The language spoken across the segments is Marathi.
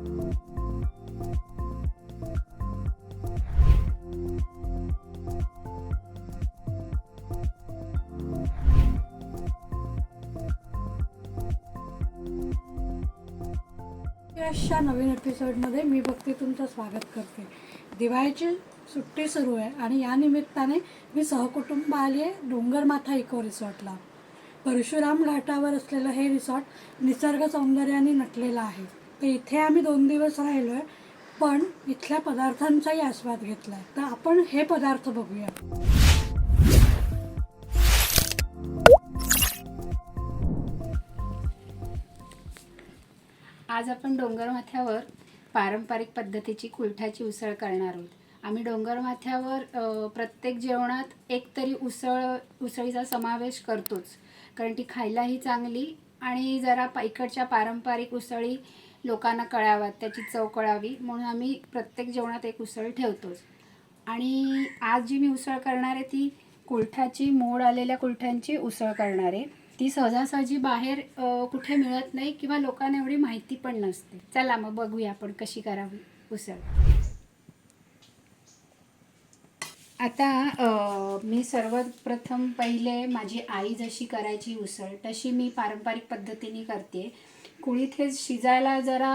अशा नवीन एपिसोडमध्ये मी भक्ती तुमचं स्वागत करते. दिवाळीची सुट्टी सुरू आहे आणि या निमित्ताने मी सहकुटुंब आली आहे डोंगरमाथा इको रिसॉर्टला. परशुराम घाटावर असलेलं हे रिसॉर्ट निसर्ग सौंदर्याने नटलेलं आहे. तर इथे आम्ही दोन दिवस राहिलो आहे पण इथल्या पदार्थांचाही आस्वाद घेतला आहे तर आपण हे पदार्थ बघूया. आज आपण डोंगरमाथ्यावर पारंपरिक पद्धतीची कुलठाची उसळ करणार आहोत. आम्ही डोंगरमाथ्यावर प्रत्येक जेवणात एक तरी उसळ उसळीचा समावेश करतोच. कारण ती खायलाही चांगली आणि जरा इकडच्या पारंपरिक उसळी लोकांना कळाव्यात त्याची चव कळावी म्हणून आम्ही प्रत्येक जेवणात एक उसळ ठेवतोच. आणि आज जी मी उसळ करणार आहे ती कुलठाची मोड आलेल्या कुलठांची उसळ करणार आहे. ती सहजासहजी बाहेर कुठे मिळत नाही किंवा लोकांना एवढी माहिती पण नसते. चला मग बघूया आपण कशी करावी उसळ. आता मी सर्वप्रथम पहिले माझी आई जशी करायची उसळ तशी मी पारंपरिक पद्धतीने करते. कुळीत हे शिजायला जरा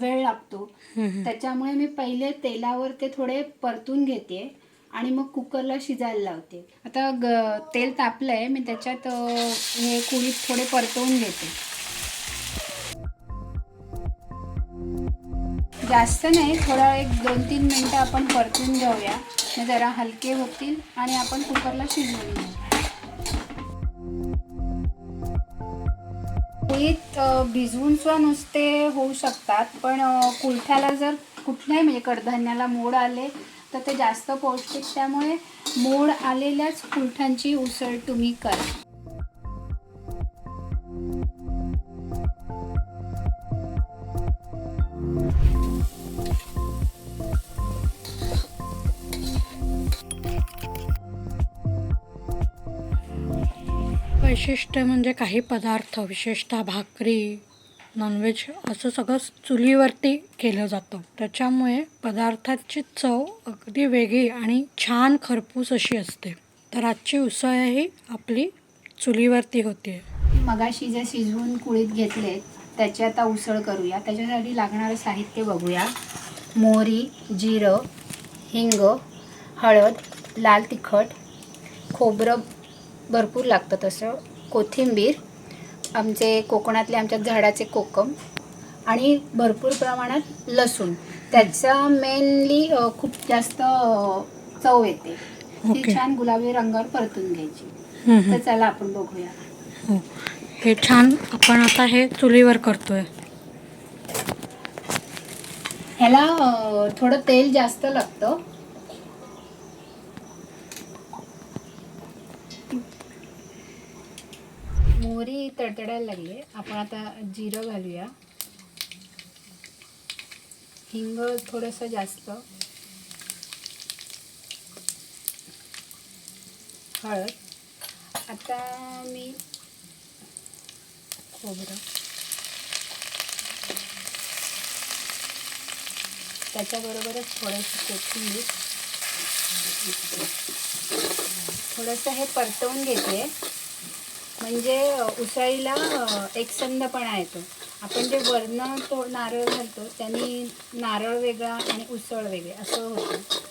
वेळ लागतो. त्याच्यामुळे मी पहिले तेलावर ते थोडे परतून घेते आणि मग कुकरला शिजायला लावते. आता ग तेल तापलंय मी त्याच्यात हे कुळीत थोडे परतवून घेते. जास्त नाही थोडा एक दोन तीन मिनटं आपण परतून घेऊया. जरा हलके होतील आणि आपण कुकरला शिजवून घेऊ. कुळीत अ, भिजवून सुद्धा नुसते होऊ शकतात. पण अ, जर कुठल्याही म्हणजे कडधान्याला मोड आले तर ते जास्त पौष्टिक त्यामुळे मोड आलेल्याच कुलठांची उसळ तुम्ही करा. वैशिष्ट्य म्हणजे काही पदार्थ विशेषतः भाकरी नॉनव्हेज असं सगळं चुलीवरती केलं जातं. त्याच्यामुळे पदार्थाची चव अगदी वेगळी आणि छान खरपूस अशी असते. तर आजची उसळही आपली चुलीवरती होते. मगाशी जे शिजवून कुळीत घेतले त्याची आता उसळ करूया. त्याच्यासाठी लागणारं साहित्य बघूया. मोहरी जिरं हिंग हळद लाल तिखट खोबरं भरपूर लागतं तसं. कोथिंबीर आमचे कोकणातले आमच्या झाडाचे कोकम आणि भरपूर प्रमाणात लसूण. त्याचा मेनली खूप जास्त चव येते. ती. छान गुलाबी रंगावर परतून घ्यायची. तर. चला आपण बघूया. हो. हे छान आपण आता हे चुलीवर करतोय. ह्याला थोडं तेल जास्त लागतं. मोहरी तडतडायला लागली आहे आपण आता जिरं घालूया. हिंग थोडंसं जास्त. हळद. आता मी खोबरं. त्याच्याबरोबरच थोडंसं कोथिंबीर. थोडंसं हे परतवून घेते. म्हणजे उसळीला एकसंधपणा येतो आपण जे वरनं तो नारळ घालतो त्यांनी नारळ वेगळा आणि उसळ वेगळे असं होतं.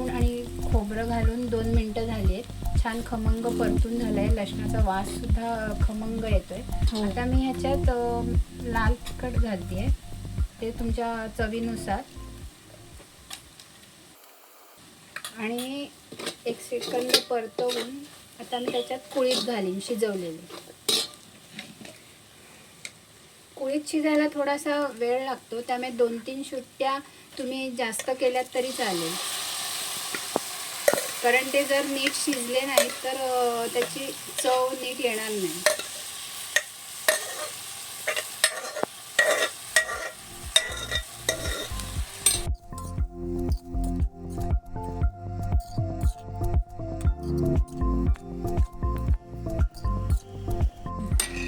लसूण आणि खोबरं घालून दोन मिनटं झाली आहेत. छान खमंग परतून झालंय. लसणाचा वास सुद्धा खमंग येतोय. हो. आता मी ह्याच्यात लाल तिखट घालते ते तुमच्या चवीनुसार. आणि एक सेकंद परतवून आता मी त्याच्यात कुळीत घालीन शिजवलेली. कुळीत शिजायला थोडासा वेळ लागतो. त्यामुळे दोन तीन शिट्ट्या तुम्ही जास्त केल्यात तरी चालेल. कारण ते जर नीट शिजले नाहीत तर त्याची चव नीट येणार नाही.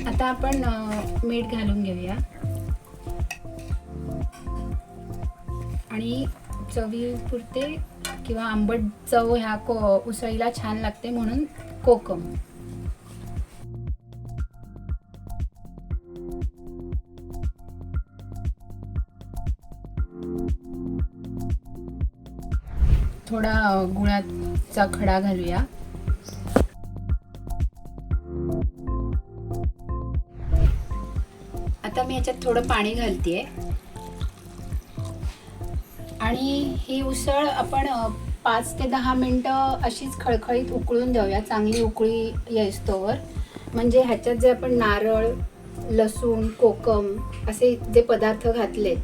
आता आपण मीठ घालून घेऊया. आणि चवीपुरते किंवा आंबट चव ह्या को उसळीला छान लागते म्हणून कोकम. थोडा गुळाचा खडा घालूया. आता मी ह्याच्यात थोडं पाणी घालतेय. आणि ही उसळ आपण पाच ते दहा मिनटं अशीच खळखळीत उकळून देऊया. चांगली उकळी येईस्तोवर. म्हणजे ह्याच्यात जे आपण नारळ लसूण कोकम असे जे पदार्थ घातलेत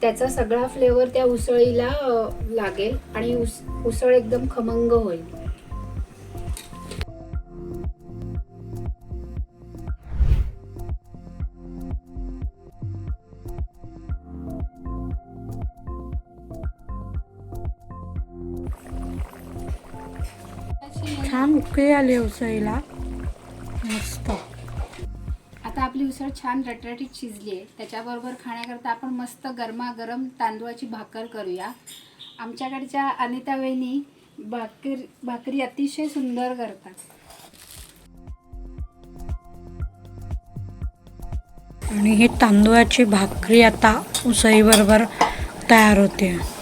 त्याचा सगळा फ्लेवर त्या उसळीला लागेल आणि उस उसळ एकदम खमंग होईल. छान उकळी आली उसळीला. मस्त. आता आपली उसळ छान रटरटीत शिजली आहे. त्याच्याबरोबर खाण्याकरता आपण मस्त गरमागरम तांदूळाची भाकर करूया. आमच्याकडच्या अनिता वहिनी भाकर भाकरी अतिशय सुंदर करतात. आणि ही तांदूळाची भाकरी आता उसळीबरोबर तयार होते.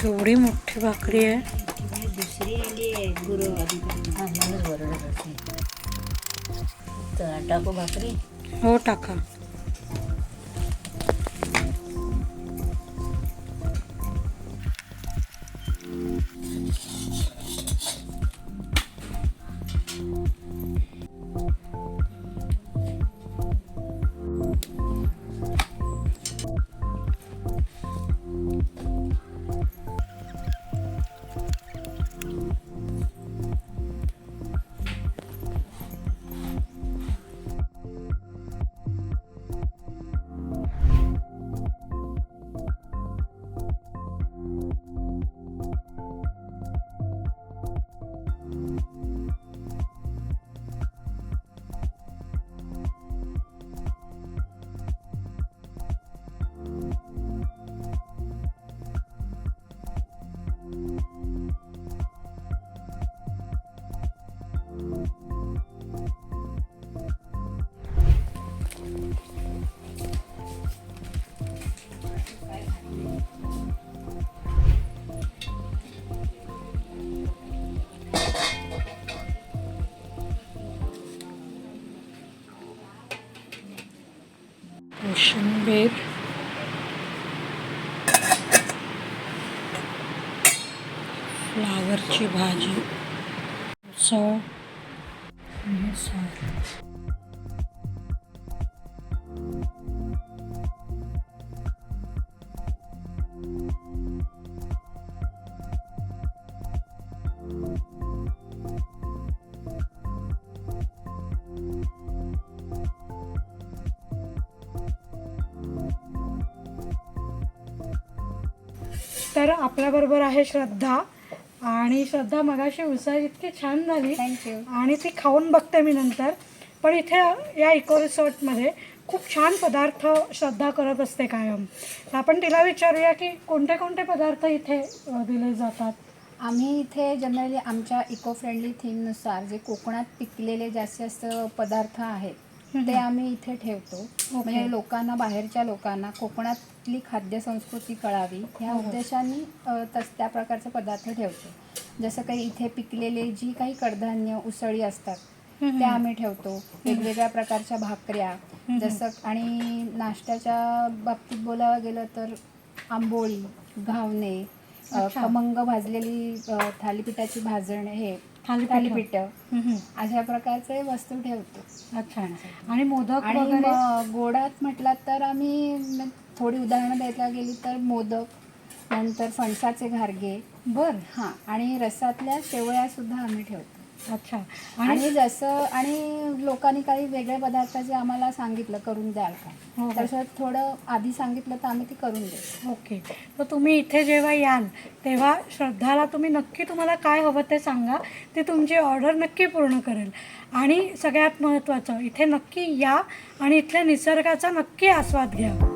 केवढी मोठी भाकरी आहे दुसरी आली आहे गुरु हा म्हणूनच बरोबर तर टाकू भाकरी हो टाका कोशिंबीर फ्लावरची भाजी। उसळ आणि तर आपल्याबरोबर आहे श्रद्धा. आणि श्रद्धा मगाशी उसळ इतकी छान झाली. थँक्यू आणि ती खाऊन बघते मी नंतर. पण इथे या इको रिसॉर्टमध्ये खूप छान पदार्थ श्रद्धा करत असते कायम. तर आपण तिला विचारूया की कोणते कोणते पदार्थ इथे दिले जातात? आम्ही इथे जनरली आमच्या इको फ्रेंडली थीमनुसार जे कोकणात पिकलेले जास्तीत जास्त पदार्थ आहेत ते आम्ही इथे ठेवतो. म्हणजे लोकांना बाहेरच्या लोकांना कोकणातली खाद्य संस्कृती कळावी ह्या हो. उद्देशाने अ, तस त्या प्रकारचे पदार्थ ठेवतो. जसं काही इथे पिकलेले जी काही कडधान्य उसळी असतात त्या आम्ही ठेवतो. वेगवेगळ्या प्रकारच्या भाकऱ्या जसं आणि नाश्त्याच्या बाबतीत बोलावं गेलं तर आंबोळी घावणे. खमंग भाजलेली थालीपीठाची भाजण हे थालीपीठ. अशा प्रकारचे वस्तू ठेवतो. अच्छा. आणि मोदक आणि गोडात म्हटलात तर आम्ही थोडी उदाहरणं द्यायला गेली तर मोदक नंतर फणसाचे घारगे. बर हां. आणि रसातल्या शेवया सुद्धा आम्ही ठेवतो. अच्छा. आणि जसं आणि लोकांनी काही वेगळे पदार्थ जे आम्हाला सांगितलं करून द्याल का? हो. तसं थोडं आधी सांगितलं तर आम्ही ते करून देतो ओके. तर तुम्ही इथे जेव्हा याल तेव्हा श्रद्धाला तुम्ही नक्की तुम्हाला काय हवं ते सांगा. ती तुमची ऑर्डर नक्की पूर्ण करेल. आणि सगळ्यात महत्त्वाचं इथे नक्की या आणि इथल्या निसर्गाचा नक्की आस्वाद घ्या.